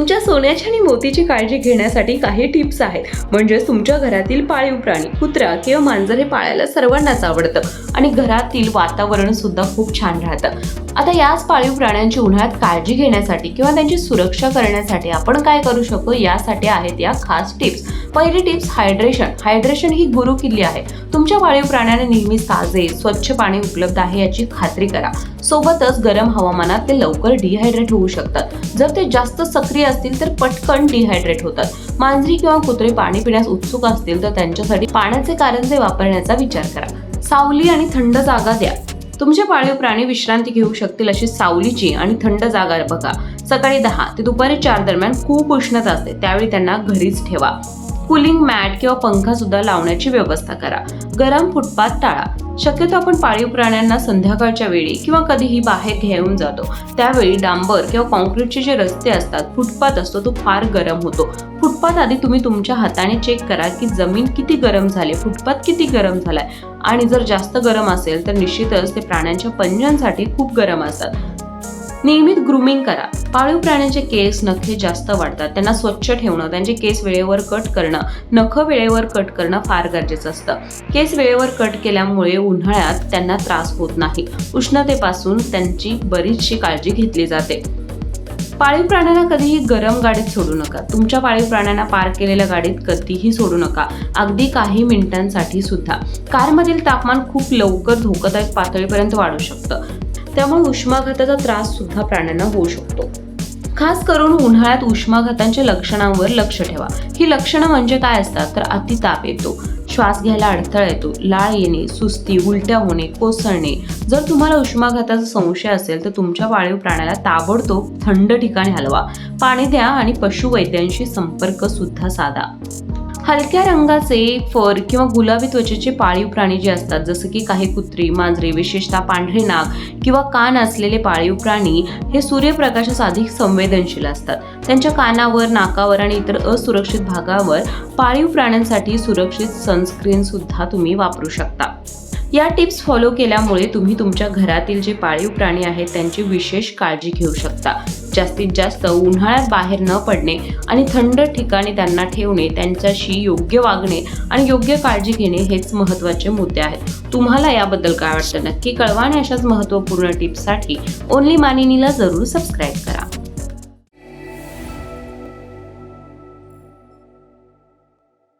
तुमच्या सोन्याची आणि मोतीची काळजी घेण्यासाठी काही टिप्स आहेत. म्हणजेच तुमच्या घरातील पाळीव प्राणी कुत्रा किंवा मांजर हे पाळायला सर्वांनाच आवडतं. आणि घरातील वातावरण सुद्धा खूप छान राहतं. आता याच पाळीव प्राण्यांची उन्हाळ्यात काळजी घेण्यासाठी किंवा त्यांची सुरक्षा करण्यासाठी आपण काय करू शकतो? यासाठी आहेत या खास टिप्स. पहिली टिप्स हायड्रेशन हायड्रेशन ही गुरु किल्ली आहे. तुमच्या पाळीव प्राण्याने नेहमी ताजे स्वच्छ पाणी उपलब्ध आहे याची खात्री करा. सोबतच गरम हवामानात ते लवकर डिहायड्रेट होऊ शकतात. जर ते जास्त सक्रिय असतील तर पटकन डिहायड्रेट होतात. मांजरी किंवा कुत्रे पाणी पिण्यास उत्सुक असतील तर त्यांच्यासाठी पाण्याचे कारंजे वापरण्याचा विचार करा. सावली आणि थंड जागा द्या. तुमचे पाळीव प्राणी विश्रांती घेऊ शकतील अशी सावलीची आणि थंड जागा बघा. सकाळी दहा ते दुपारी चार दरम्यान खूप उष्णता असते. त्यावेळी त्यांना घरीच ठेवा. कुलिंग मॅट किंवा पंखा सुद्धा लावण्याची व्यवस्था करा. गरम फुटपाथ टाळा. शक्यतो आपण पाळीव प्राण्यांना संध्याकाळच्या वेळी किंवा कधीही बाहेर घेऊन जातो. त्यावेळी डांबर किंवा कॉन्क्रीटचे जे रस्ते असतात फुटपाथ असतो तो फार गरम होतो. फुटपाथ आधी तुम्ही तुमच्या हाताने चेक करा की जमीन किती गरम झाली फुटपाथ किती गरम झालाय. आणि जर जास्त गरम असेल तर निश्चितच ते प्राण्यांच्या पंजांसाठी खूप गरम असतात. नियमित ग्रुमिंग करा. पाळीव प्राण्यांचे केस नखे जास्त वाढतात. त्यांना स्वच्छ ठेवणं त्यांचे केस वेळेवर कट करणं नख वेळेवर कट करणं फार गरजेचं असतं. केस वेळेवर कट केल्यामुळे उन्हाळ्यात त्यांना त्रास होत नाही. उष्णतेपासून त्यांची बरीचशी काळजी घेतली जाते. पाळीव प्राण्यांना कधीही गरम गाडीत सोडू नका. तुमच्या पाळीव प्राण्यांना पार्क केलेल्या गाडीत कधीही सोडू नका. अगदी काही मिनिटांसाठी सुद्धा. कारमधील तापमान खूप लवकर धोकादायक पातळीपर्यंत वाढू शकतं. त्यामुळे उष्माघाताचा त्रास सुद्धा प्राण्यांना होऊ शकतो. खास करून उन्हाळ्यात उष्माघातांच्या लक्षणांवर लक्ष ठेवा. ही लक्षणं म्हणजे काय असतात? तर अतिताप येतो श्वास घ्यायला अडथळा येतो लाळ येणे सुस्ती उलट्या होणे कोसळणे. जर तुम्हाला उष्माघाताचा संशय असेल तर तुमच्या पाळीव प्राण्याला ताबडतोब थंड ठिकाणी हलवा. पाणी द्या आणि पशुवैद्यांशी संपर्क सुद्धा साधा. हलक्या रंगाचे फर किंवा गुलाबी त्वचेचे पाळीव प्राणी जे असतात जसं की काही कुत्री मांजरे विशेषतः पांढरे नाग किंवा कान असलेले पाळीव प्राणी हे सूर्यप्रकाशास अधिक संवेदनशील असतात. त्यांच्या कानावर नाकावर आणि इतर असुरक्षित भागावर पाळीव प्राण्यांसाठी सुरक्षित सनस्क्रीन सुद्धा तुम्ही वापरू शकता. या टिप्स फॉलो केल्यामुळे तुम्ही तुमच्या घरातील जे पाळीव प्राणी आहेत त्यांची विशेष काळजी घेऊ शकता. जास्तीत जास्त उन्हाळ्यात बाहेर न पडणे आणि थंड ठिकाणी त्यांना ठेवणे त्यांच्याशी योग्य वागणे आणि योग्य काळजी घेणे हेच महत्त्वाचे मुद्दे आहेत. तुम्हाला याबद्दल काय वाटतं नक्की कळवा आणि अशाच महत्त्वपूर्ण टिप्ससाठी ओनली मानिनीला जरूर सबस्क्राईब करा.